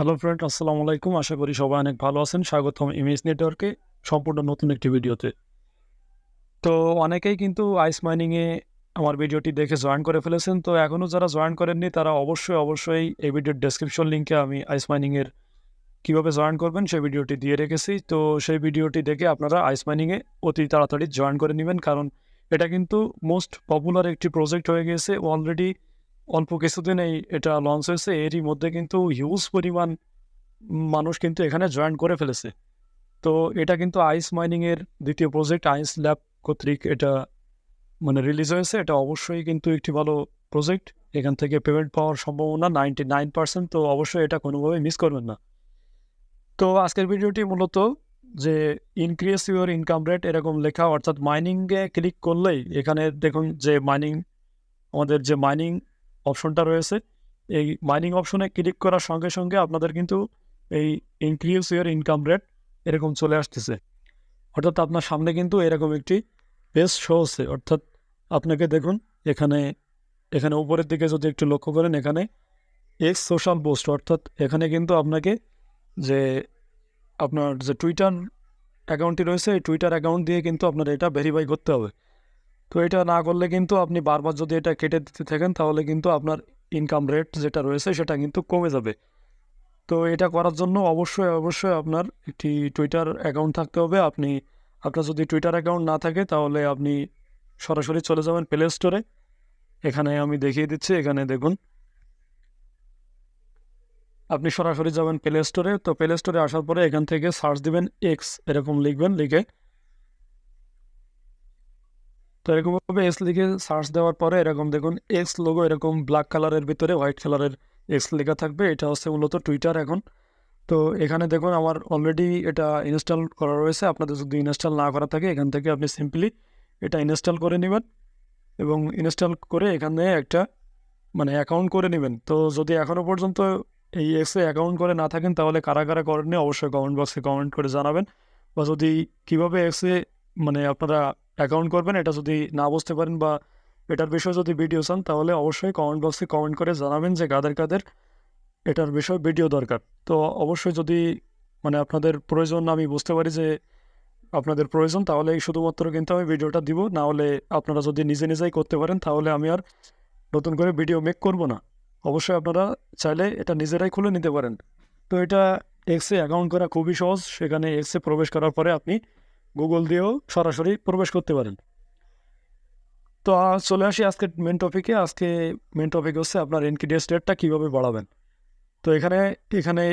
Hello friend আসসালামু আলাইকুম। আশা করি সবাই অনেক ভালো আছেন। স্বাগতম ইমেজ নেটওয়ার্কে সম্পূর্ণ নতুন একটি ভিডিওতে। তো অনেকেই কিন্তু আইস মাইনিংয়ে আমার ভিডিওটি দেখে জয়েন করে ফেলেছেন। তো এখনও যারা জয়েন করেননি, তারা অবশ্যই অবশ্যই এই ভিডিওর ডেসক্রিপশন লিঙ্কে আমি আইস মাইনিংয়ের কীভাবে জয়েন করবেন, সেই ভিডিওটি দিয়ে রেখেছি। তো সেই ভিডিওটি দেখে আপনারা আইস মাইনিংয়ে অতি তাড়াতাড়ি জয়েন করে নেবেন। কারণ এটা কিন্তু মোস্ট পপুলার একটি প্রজেক্ট হয়ে গিয়েছে। অলরেডি অল্প কিছুদিন এই এটা লঞ্চ হয়েছে, এরই মধ্যে কিন্তু হিউজ পরিমাণ মানুষ কিন্তু এখানে জয়েন করে ফেলেছে। তো এটা কিন্তু আইস মাইনিংয়ের দ্বিতীয় প্রজেক্ট আইস ল্যাব কর্তৃক এটা মানে রিলিজ হয়েছে। এটা অবশ্যই কিন্তু একটি ভালো প্রজেক্ট এখান থেকে পেমেন্ট পাওয়ার সম্ভাবনা নাইনটি নাইন পার্সেন্ট তো অবশ্যই এটা কোনোভাবে মিস করবেন না। তো আজকের ভিডিওটি মূলত যে ইনক্রিজ ইউর ইনকাম রেট এরকম লেখা, অর্থাৎ মাইনিংয়ে ক্লিক করলেই এখানে দেখুন যে মাইনিং আমাদের যে মাইনিং অপশনটা রয়েছে। এই মাইনিং অপশনে ক্লিক করার সঙ্গে সঙ্গে আপনাদের কিন্তু এই ইনক্রিজ ইয়ার ইনকাম রেট এরকম চলে আসতেছে। অর্থাৎ আপনার সামনে কিন্তু এরকম একটি পেজ শো হচ্ছে অর্থাৎ আপনাকে দেখুন, এখানে এখানে উপরের দিকে যদি একটু লক্ষ্য করেন, এখানে এক্স সোশ্যাল পোস্ট অর্থাৎ এখানে কিন্তু আপনাকে যে আপনার যে টুইটার অ্যাকাউন্টটি রয়েছে, এই টুইটার অ্যাকাউন্ট দিয়ে কিন্তু আপনার এটা ভেরিফাই করতে হবে। তো এটা না করলে কিন্তু আপনি বারবার যদি এটা কেটে দিতে থাকেন, তাহলে কিন্তু আপনার ইনকাম রেট যেটা রয়েছে সেটা কিন্তু কমে যাবে। তো এটা করার জন্য অবশ্যই অবশ্যই আপনার একটি টুইটার অ্যাকাউন্ট থাকতে হবে। আপনি, আপনার যদি টুইটার অ্যাকাউন্ট না থাকে, তাহলে আপনি সরাসরি চলে যাবেন প্লে স্টোরে এখানে আমি দেখিয়ে দিচ্ছি, এখানে দেখুন। আপনি সরাসরি যাবেন প্লে স্টোরে তো প্লে স্টোরে আসার পরে এখান থেকে সার্চ দিবেন এক্স এরকম লিখবেন, লিখে তো এরকমভাবে এক্স লিখে সার্চ দেওয়ার পরে এরকম দেখুন এক্স লোগো এরকম ব্ল্যাক কালারের ভিতরে হোয়াইট কালারের এক্স লেখা থাকবে। এটা হচ্ছে মূলত টুইটার এখন। তো এখানে দেখুন আমার অলরেডি এটা ইনস্টল করা রয়েছে। আপনাদের যদি ইনস্টল না করা থাকে, এখান থেকে আপনি সিম্পলি এটা ইনস্টল করে নেবেন এবং ইনস্টল করে এখানে একটা মানে অ্যাকাউন্ট করে নেবেন। তো যদি এখনও পর্যন্ত এই এক্সে অ্যাকাউন্ট করে না থাকেন, তাহলে কারা কারা করেননি, অবশ্যই কমেন্ট বক্সে কমেন্ট করে জানাবেন। বা যদি কীভাবে এক্সে মানে আপনারা অ্যাকাউন্ট করবেন, এটা যদি না বুঝতে পারেন বা এটার বিষয়ে যদি ভিডিও চান, তাহলে অবশ্যই কমেন্ট বক্সে কমেন্ট করে জানাবেন যে কাদের কাদের এটার বিষয়ে ভিডিও দরকার। তো অবশ্যই যদি মানে আপনাদের প্রয়োজন, আমি বুঝতে পারি যে আপনাদের প্রয়োজন, তাহলে শুধুমাত্র কিন্তু আমি ভিডিওটা দিব। না হলে আপনারা যদি নিজে নিজেই করতে পারেন, তাহলে আমি আর নতুন করে ভিডিও মেক করব না। অবশ্যই আপনারা চাইলে এটা নিজেরাই খুলে নিতে পারেন। তো এটা এক্সে অ্যাকাউন্ট করা খুবই সহজ। সেখানে এক্সে প্রবেশ করার পরে আপনি গুগল দিয়েও সরাসরি প্রবেশ করতে পারেন। তো চলে আসি আজকে মেন টপিকে আজকে মেন টপিক হচ্ছে আপনার এনকিডিএস রেটটা কীভাবে বাড়াবেন। তো এখানে এখানে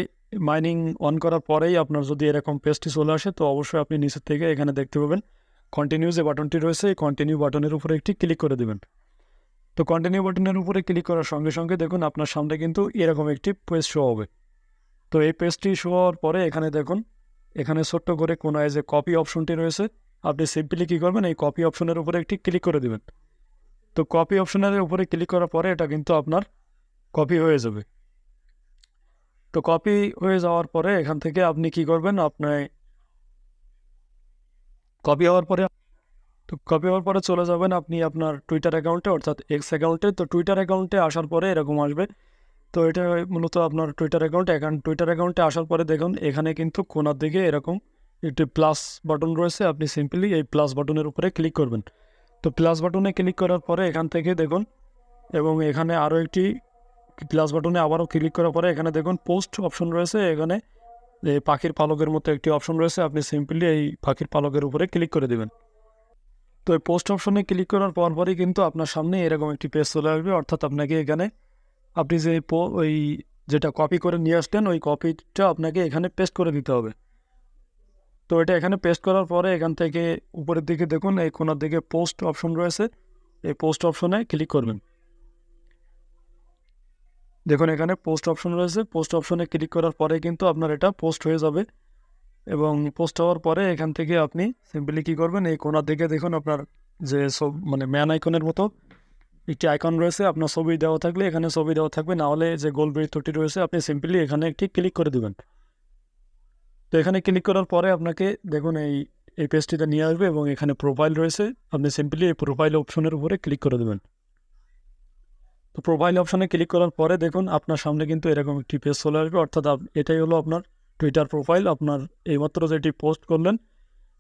মাইনিং অন করার পরেই আপনার যদি এরকম পেজটি চলে আসে, তো অবশ্যই আপনি নিচের থেকে এখানে দেখতে পাবেন। কন্টিনিউ যে বাটনটি রয়েছে, এই কন্টিনিউ বাটনের উপরে একটি ক্লিক করে দেবেন। তো কন্টিনিউ বাটনের উপরে ক্লিক করার সঙ্গে সঙ্গে দেখুন, আপনার সামনে কিন্তু এরকম একটি পেজ শো হবে। তো এই পেজটি শো হওয়ার পরে এখানে দেখুন এখানে ছোট্ট করে কোনায় যে কপি অপশনটি রয়েছে, আপনি সিম্পলি কী করবেন, এই কপি অপশনের উপরে একটি ক্লিক করে দেবেন। তো কপি অপশনের উপরে ক্লিক করার পরে এটা কিন্তু আপনার কপি হয়ে যাবে। তো কপি হয়ে যাওয়ার পরে এখান থেকে আপনি কি করবেন, আপনি কপি হওয়ার পরে তো কপি হওয়ার পরে চলে যাবেন আপনি আপনার টুইটার অ্যাকাউন্টে অর্থাৎ এক্স অ্যাকাউন্টে তো টুইটার অ্যাকাউন্টে আসার পরে এরকম আসবে তো এটা মূলত আপনার টুইটার অ্যাকাউন্ট অ্যাকাউন্ট টুইটার অ্যাকাউন্টে আসার পরে দেখুন, এখানে কিন্তু কোনার দিকে এরকম একটি প্লাস বাটন রয়েছে। আপনি সিম্পলি এই প্লাস বাটনের উপরে ক্লিক করবেন। তো প্লাস বাটনে ক্লিক করার পরে এখান থেকে দেখুন, এবং এখানে আরও একটি প্লাস বাটনে আবারও ক্লিক করার পরে এখানে দেখুন পোস্ট অপশন রয়েছে। এখানে এই পাখির পালকের মতো একটি অপশন রয়েছে। আপনি সিম্পলি এই পাখির পালকের উপরে ক্লিক করে দেবেন। তো এই পোস্ট অপশনে ক্লিক করার পর পরই কিন্তু আপনার সামনে এরকম একটি পেজ চলে আসবে। অর্থাৎ আপনাকে এখানে আপনি যে ওই যেটা কপি করে নিয়ে আসলেন, ওই কপিটা আপনাকে এখানে পেস্ট করে দিতে হবে। তো এটা এখানে পেস্ট করার পরে এখান থেকে উপরের দিকে দেখুন, এই কোনার দিকে পোস্ট অপশন রয়েছে। এই পোস্ট অপশনে ক্লিক করবেন। দেখুন, এখানে পোস্ট অপশন রয়েছে। পোস্ট অপশনে ক্লিক করার পরে কিন্তু আপনার এটা পোস্ট হয়ে যাবে। এবং পোস্ট হওয়ার পরে এখান থেকে আপনি সিম্পলি কী করবেন, এই কোনার দিকে দেখুন, আপনার যে সব মানে ম্যান আইকনের মতো একটি আইকন রয়েছে, আপনার ছবি দেওয়া থাকলে এখানে ছবি দেওয়া থাকবে। না হলে যে গোল বৃত্তটি রয়েছে, আপনি সিম্পলি এখানে একটি ক্লিক করে দেবেন। তো এখানে ক্লিক করার পরে আপনাকে দেখুন এই এই পেজটিতে নিয়ে আসবে এবং এখানে প্রোফাইল রয়েছে। আপনি সিম্পলি এই প্রোফাইল অপশনের উপরে ক্লিক করে দেবেন। তো প্রোফাইল অপশানে ক্লিক করার পরে দেখুন আপনার সামনে কিন্তু এরকম একটি পেজ চলে আসবে। অর্থাৎ এটাই হলো আপনার টুইটার প্রোফাইল আপনার এইমাত্র যেটি পোস্ট করলেন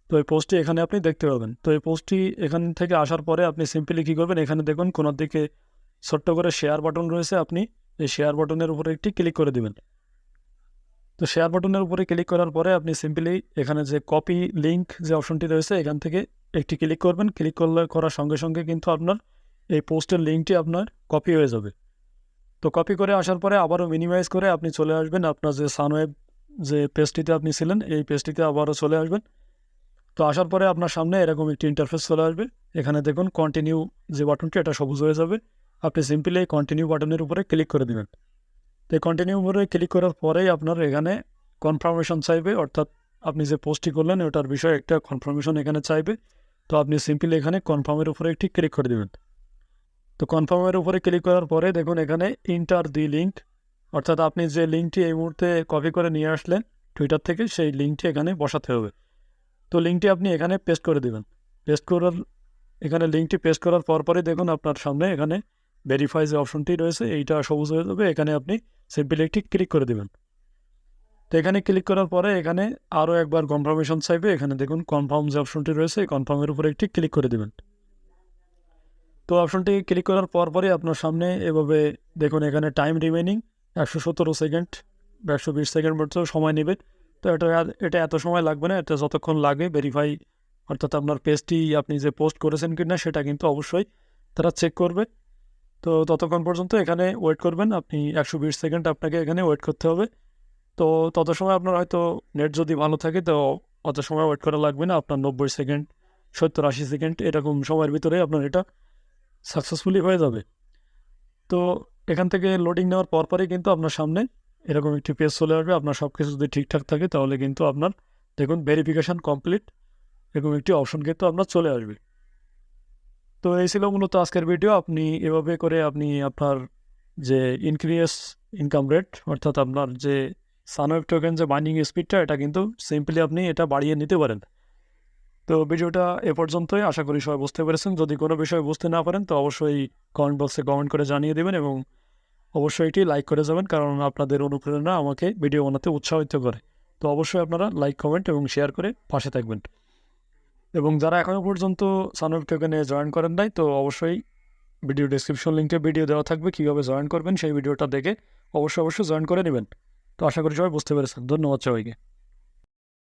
তো এই পোস্টটি এখানে আপনি দেখতে পাবেন তো এই পোস্টটি এখান থেকে আসার পরে আপনি সিম্পলি কী করবেন? এখানে দেখুন কোনার দিকে ছোট্ট করে শেয়ার বাটন রয়েছে। আপনি এই শেয়ার বাটনের উপরে একটি ক্লিক করে দিবেন। তো শেয়ার বাটনের উপরে ক্লিক করার পরে আপনি সিম্পলি এখানে যে কপি লিঙ্ক যে অপশনটি রয়েছে, এখান থেকে একটি ক্লিক করবেন। ক্লিক করলে, করার সঙ্গে সঙ্গে কিন্তু আপনার এই পোস্টের লিঙ্কটি আপনার কপি হয়ে যাবে। তো কপি করে আসার পরে আবারও মিনিমাইজ করে আপনি চলে আসবেন। আপনার যে সানওয়েব যে পেজটিতে আপনি ছিলেন, এই পেজটিতে আবারও চলে আসবেন। তো আসার পরে আপনার সামনে এরকম একটি ইন্টারফেস চলে আসবে। এখানে দেখুন কন্টিনিউ যে বাটনটি এটা সবুজ হয়ে যাবে। আপনি সিম্পলি এই কন্টিনিউ বাটনের উপরে ক্লিক করে দেবেন। তো এই কন্টিনিউ উপরে ক্লিক করার পরেই আপনার এখানে কনফার্মেশন চাইবে। অর্থাৎ আপনি যে পোস্টটি করলেন, ওটার বিষয়ে একটা কনফার্মেশন এখানে চাইবে। তো আপনি সিম্পলি এখানে কনফার্মের উপরে একটি ক্লিক করে দেবেন। তো কনফার্মের উপরে ক্লিক করার পরে দেখুন এখানে ইন্টার দি লিঙ্ক অর্থাৎ আপনি যে লিঙ্কটি এই মুহূর্তে কপি করে নিয়ে আসলেন টুইটার থেকে সেই লিঙ্কটি এখানে বসাতে হবে। তো লিঙ্কটি আপনি এখানে পেস্ট করে দেবেন। পেস্ট করার, এখানে লিঙ্কটি পেস্ট করার পর পরপরই দেখুন আপনার সামনে এখানে ভেরিফাই যে অপশনটি রয়েছে, এইটা সবুজ হয়ে যাবে। এখানে আপনি সিম্পলি একটি ক্লিক করে দেবেন। তো এখানে ক্লিক করার পরে এখানে আরও একবার কনফার্মেশন চাইবে। এখানে দেখুন কনফার্ম যে অপশনটি রয়েছে কনফার্মের উপরে একটি ক্লিক করে দেবেন। তো অপশনটি ক্লিক করার পর পরপরই আপনার সামনে এভাবে দেখুন এখানে টাইম রিমেনিং একশো সতেরো সেকেন্ড একশো বিশ সেকেন্ড মতো সময় নেবে। তো এটা এটা এত সময় লাগবে না, এটা যতক্ষণ লাগে ভেরিফাই অর্থাৎ আপনার পেজটি আপনি যে পোস্ট করেছেন কি না সেটা কিন্তু অবশ্যই তারা চেক করবে। তো ততক্ষণ পর্যন্ত এখানে ওয়েট করবেন, আপনি একশো বিশ সেকেন্ড আপনাকে এখানে ওয়েট করতে হবে। তো তত সময় আপনার হয়তো নেট যদি ভালো থাকে, তো অত সময় ওয়েট করা লাগবে না, আপনার নব্বই সেকেন্ড সত্তর, আশি সেকেন্ড এরকম সময়ের ভিতরে আপনার এটা সাকসেসফুলি হয়ে যাবে। তো এখান থেকে লোডিং নেওয়ার পরপরই কিন্তু আপনার সামনে এরকম একটি পেজ চলে আসবে। আপনার সব কিছু যদি ঠিকঠাক থাকে, তাহলে কিন্তু আপনার দেখুন ভেরিফিকেশান কমপ্লিট এরকম একটি অপশন কিন্তু আপনার চলে আসবে। তো এই ছিল মূলত আজকের ভিডিও আপনি এভাবে করে আপনি আপনার যে ইনক্রিজ ইনকাম রেট অর্থাৎ আপনার যে সানওয়েব টোকেন যে বাইন্ডিং স্পিডটা এটা কিন্তু সিম্পলি আপনি এটা বাড়িয়ে নিতে পারেন। তো ভিডিওটা এ পর্যন্তই। আশা করি সবাই বুঝতে পেরেছেন। যদি কোনো বিষয় বুঝতে না পারেন, তো অবশ্যই কমেন্ট বক্সে কমেন্ট করে জানিয়ে দেবেন এবং অবশ্যই এটি লাইক করে যাবেন, কারণ আপনাদের অনুপ্রেরণা আমাকে ভিডিও বানাতে উৎসাহিত করে। তো অবশ্যই আপনারা লাইক কমেন্ট এবং শেয়ার করে পাশে থাকবেন। এবং যারা এখনও পর্যন্ত সানওয়েব টোকেনে জয়েন করেন নাই, তো অবশ্যই ভিডিও ডিসক্রিপশন লিঙ্কে ভিডিও দেওয়া থাকবে, কীভাবে জয়েন করবেন সেই ভিডিওটা দেখে অবশ্যই অবশ্যই জয়েন করে নেবেন। তো আশা করি সবাই বুঝতে পেরেছেন। ধন্যবাদ সবাইকে।